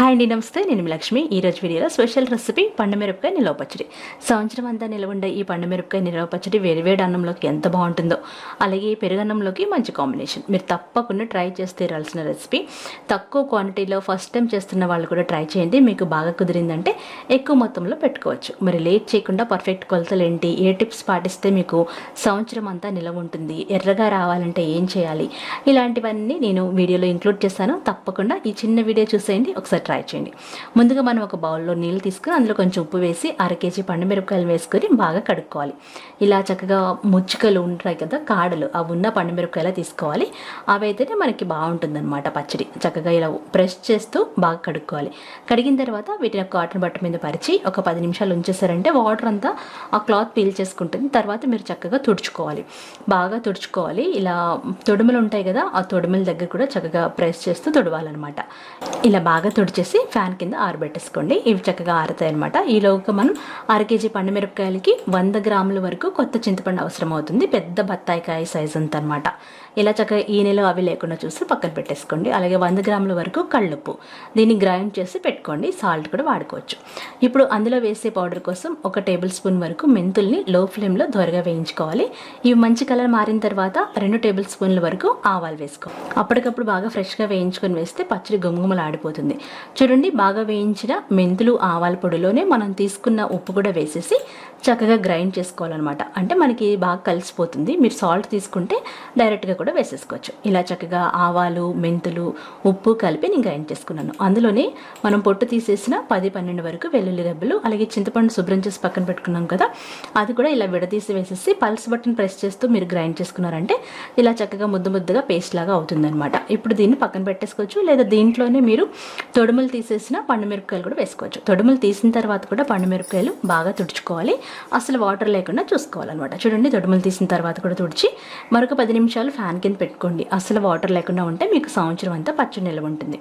Hi అండి నమస్తే. నేను మీ లక్ష్మి. ఈ రోజు వీడియోలో స్పెషల్ రెసిపీ పండుమిరపకాయ నిలవ పచ్చడి. సంవత్సరం అంతా నిలవండే ఈ పండుమిరపకాయ నిలవ పచ్చడి వేడివేడి అన్నంలోకి ఎంత బాగుంటుందో అలాగే పెరుగన్నంలోకి మంచి కాంబినేషన్. మీరు తప్పకుండా ట్రై చేసి తీరాల్సిన రెసిపీ. తక్కువ క్వాంటిటీలో ఫస్ట్ టైం చేస్తున్న వాళ్ళు కూడా ట్రై చేయండి. మీకు బాగా కుదిరిందంటే ఎక్కువ మొత్తంలో పెట్టుకోవచ్చు. మరి లేట్ చేయకుండా పర్ఫెక్ట్ కొలతలు ఏంటి? ఏ టిప్స్ పాటిస్తే మీకు సంవత్సరం అంతా నిలవ ఉంటుంది? ఎర్రగా రావాలంటే ఏం చేయాలి? ఇలాంటివన్నీ నేను వీడియోలో ఇంక్లూడ్ చేస్తాను. తప్పకుండా ఈ చిన్న వీడియో చూసేయండి. ఒకసారి ట్రై చేయండి. ముందుగా మనం ఒక బౌల్లో నీళ్ళు తీసుకుని అందులో కొంచెం ఉప్పు వేసి అర కేజీ పండుమిరపకాయలు వేసుకొని బాగా కడుక్కోవాలి. ఇలా చక్కగా ముచ్చుకలు ఉంటాయి కదా కాడలు అవి ఉన్న పండుమిరపకాయలు తీసుకోవాలి. అవి అయితేనే మనకి బాగుంటుందన్నమాట పచ్చడి. చక్కగా ఇలా ప్రెస్ చేస్తూ బాగా కడుక్కోవాలి. కడిగిన తర్వాత వీటిని కాటన్ బట్ట మీద పరిచి ఒక పది నిమిషాలు ఉంచేసారంటే వాటర్ అంతా ఆ క్లాత్ పీల్ చేసుకుంటుంది. తర్వాత మీరు చక్కగా తుడుచుకోవాలి. బాగా తుడుచుకోవాలి. ఇలా తొడుములు ఉంటాయి కదా ఆ తొడుముల దగ్గర కూడా చక్కగా ప్రెస్ చేస్తూ తుడవాలన్నమాట. ఇలా బాగా తుడిచేసి ఫ్యాన్ కింద ఆరబెట్టేసుకోండి. ఇవి చక్కగా ఆరుతాయి అనమాట ఈలోగా మనం అర కేజీ పండు మిరపకాయలకి వంద గ్రాముల వరకు కొత్త చింతపండు అవసరం అవుతుంది పెద్ద బత్తాయికాయ సైజ్ అంత అనమాట ఇలా చక్కగా ఈ నెల అవి లేకుండా చూసి పక్కన పెట్టేసుకోండి. అలాగే వంద గ్రాముల వరకు కళ్ళుప్పు. దీన్ని గ్రైండ్ చేసి పెట్టుకోండి. సాల్ట్ కూడా వాడుకోవచ్చు. ఇప్పుడు అందులో వేసే పౌడర్ కోసం ఒక టేబుల్ స్పూన్ వరకు మెంతుల్ని లో ఫ్లేమ్లో త్వరగా వేయించుకోవాలి. ఇవి మంచి కలర్ మారిన తర్వాత రెండు టేబుల్ స్పూన్ల వరకు ఆవాలు వేసుకోవాలి అప్పటికప్పుడు బాగా ఫ్రెష్గా వేయించుకొని వేస్తే పచ్చడి గుమగుమలు ఆడిపోతుంది చూడండి బాగా వేయించిన మెంతులు ఆవాల పొడిలోనే మనం తీసుకున్న ఉప్పు కూడా వేసేసి చక్కగా గ్రైండ్ చేసుకోవాలన్నమాట. అంటే మనకి బాగా కలిసిపోతుంది. మీరు సాల్ట్ తీసుకుంటే డైరెక్ట్గా కూడా వేసేసుకోవచ్చు. ఇలా చక్కగా ఆవాలు మెంతులు ఉప్పు కలిపి నేను గ్రైండ్ చేసుకున్నాను. అందులోనే మనం పొట్టు తీసేసిన పది పన్నెండు వరకు వెల్లుల్లి రెబ్బలు అలాగే చింతపండు శుభ్రం చేసి పక్కన పెట్టుకున్నాం కదా అది కూడా ఇలా విడదీసి వేసేసి పల్స్ బటన్ ప్రెస్ చేస్తూ మీరు గ్రైండ్ చేసుకున్నారంటే ఇలా చక్కగా ముద్దు ముద్దుగా పేస్ట్ లాగా అవుతుందన్నమాట. ఇప్పుడు దీన్ని పక్కన పెట్టేసుకోవచ్చు. లేదా దీంట్లోనే మీరు తొడుములు తీసేసిన పండుమిరపకాయలు కూడా వేసుకోవచ్చు. తొడుములు తీసిన తర్వాత కూడా పండుమిరపకాయలు బాగా తుడుచుకోవాలి. అసలు వాటర్ లేకుండా చూసుకోవాలన్నమాట. చూడండి తొడుములు తీసిన తర్వాత కూడా తుడిచి మరొక పది నిమిషాలు ఫ్యాన్ కింద పెట్టుకోండి. అసలు వాటర్ లేకుండా ఉంటే మీకు సంవత్సరం అంతా పచ్చడి నిల్వ ఉంటుంది.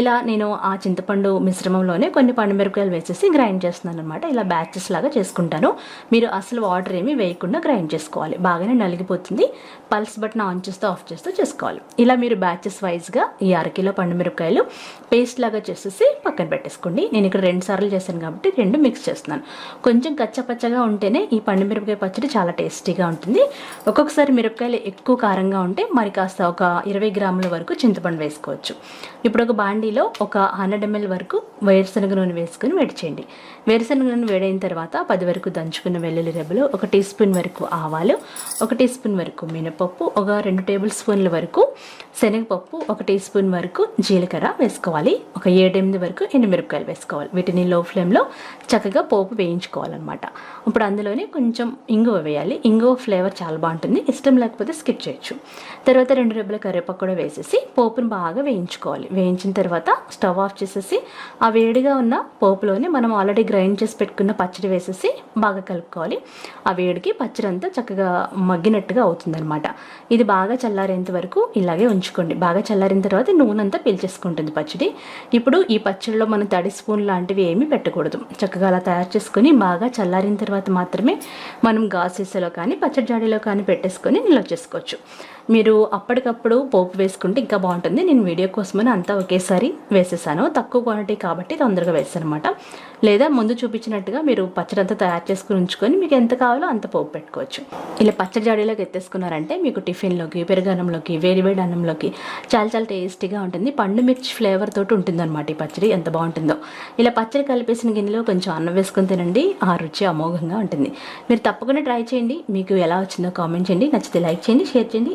ఇలా నేను ఆ చింతపండు మిశ్రమంలోనే కొన్ని పండుమిరపకాయలు వేసేసి గ్రైండ్ చేస్తున్నాను అనమాట ఇలా బ్యాచెస్ లాగా చేసుకుంటాను. మీరు అసలు వాటర్ ఏమీ వేయకుండా గ్రైండ్ చేసుకోవాలి. బాగానే నలిగిపోతుంది. పల్స్ బటన్ ఆన్ చేస్తూ ఆఫ్ చేస్తూ చేసుకోవాలి. ఇలా మీరు బ్యాచెస్ వైజ్గా ఈ అరకిలో పండుమిరపకాయలు పేస్ట్ లాగా చేసేసి పక్కన పెట్టేసుకోండి. నేను ఇక్కడ రెండు సార్లు చేశాను కాబట్టి రెండు మిక్స్ చేస్తున్నాను. కొంచెం పచ్చగా ఉంటేనే ఈ పండు మిరపకాయ పచ్చడి చాలా టేస్టీగా ఉంటుంది. ఒక్కొక్కసారి మిరపకాయలు ఎక్కువ కారంగా ఉంటే మరి కాస్త ఒక ఇరవై గ్రాముల వరకు చింతపండు వేసుకోవచ్చు. ఇప్పుడు ఒక బాండీలో ఒక హండ్రెడ్ ఎంఎల్ వరకు వేరుశనగ నూనె వేసుకుని వేడి చేయండి. వేరుశనగ నూనె వేడైన తర్వాత పది వరకు దంచుకున్న వెల్లుల్లి రెబ్బలు ఒక టీ స్పూన్ వరకు ఆవాలు ఒక టీ స్పూన్ వరకు మినపప్పు ఒక రెండు టేబుల్ స్పూన్ల వరకు శనగపప్పు ఒక టీ స్పూన్ వరకు జీలకర్ర వేసుకోవాలి. ఒక ఏడెనిమిది వరకు ఎండుమిరపకాయలు వేసుకోవాలి. వీటిని లో ఫ్లేమ్లో చక్కగా పోపు వేయించుకోవాలన్నమాట. ఇప్పుడు అందులోనే కొంచెం ఇంగువ వేయాలి. ఇంగువ ఫ్లేవర్ చాలా బాగుంటుంది. ఇష్టం లేకపోతే స్కిప్ చేయొచ్చు. తర్వాత రెండు రెబ్బల కరివేపాకు కూడా వేసేసి పోపును బాగా వేయించుకోవాలి. వేయించిన తర్వాత స్టవ్ ఆఫ్ చేసేసి ఆ వేడిగా ఉన్న పోపులోనే మనం ఆల్రెడీ గ్రైండ్ చేసి పెట్టుకున్న పచ్చడి వేసేసి బాగా కలుపుకోవాలి. ఆ వేడికి పచ్చడి అంతా చక్కగా మగ్గినట్టుగా అవుతుందన్నమాట. ఇది బాగా చల్లారేంత వరకు ఇలాగే ఉంచుకోండి. బాగా చల్లారిన తర్వాత నూనె అంతా పీల్చేసుకుంటుంది పచ్చడి. ఇప్పుడు ఈ పచ్చడిలో మనం తడి స్పూన్ లాంటివి ఏమీ పెట్టకూడదు. చక్కగా అలా తయారు చేసుకొని బాగా చల్లారిన తర్వాత మాత్రమే మనం గాసీసలో కానీ పచ్చడి జాడీలో కానీ పెట్టేసుకొని నిల్వ చేసుకోవచ్చు. మీరు అప్పటికప్పుడు పోపు వేసుకుంటే ఇంకా బాగుంటుంది. నేను వీడియో కోసమని అంతా ఒకేసారి వేసేసాను. తక్కువ క్వాంటిటీ కాబట్టి తొందరగా వేసాను అనమాట లేదా ముందు చూపించినట్టుగా మీరు పచ్చడి అంతా తయారు చేసుకుని ఉంచుకొని మీకు ఎంత కావాలో అంత పోపు పెట్టుకోవచ్చు. ఇలా పచ్చడి జాడీలోకి ఎత్తేసుకున్నారంటే మీకు టిఫిన్లోకి పెరుగన్నంలోకి వేడివేడి అన్నంలోకి చాలా చాలా టేస్టీగా ఉంటుంది. పండు మిర్చి ఫ్లేవర్ తోటి ఉంటుందన్నమాట ఈ పచ్చడి. ఎంత బాగుంటుందో. ఇలా పచ్చడి కలిపేసిన గిన్నెలో కొంచెం అన్నం వేసుకొని తినండి. ఆ రుచి అమోఘంగా ఉంటుంది. మీరు తప్పకుండా ట్రై చేయండి. మీకు ఎలా వచ్చిందో కామెంట్ చేయండి. నచ్చితే లైక్ చేయండి షేర్ చేయండి.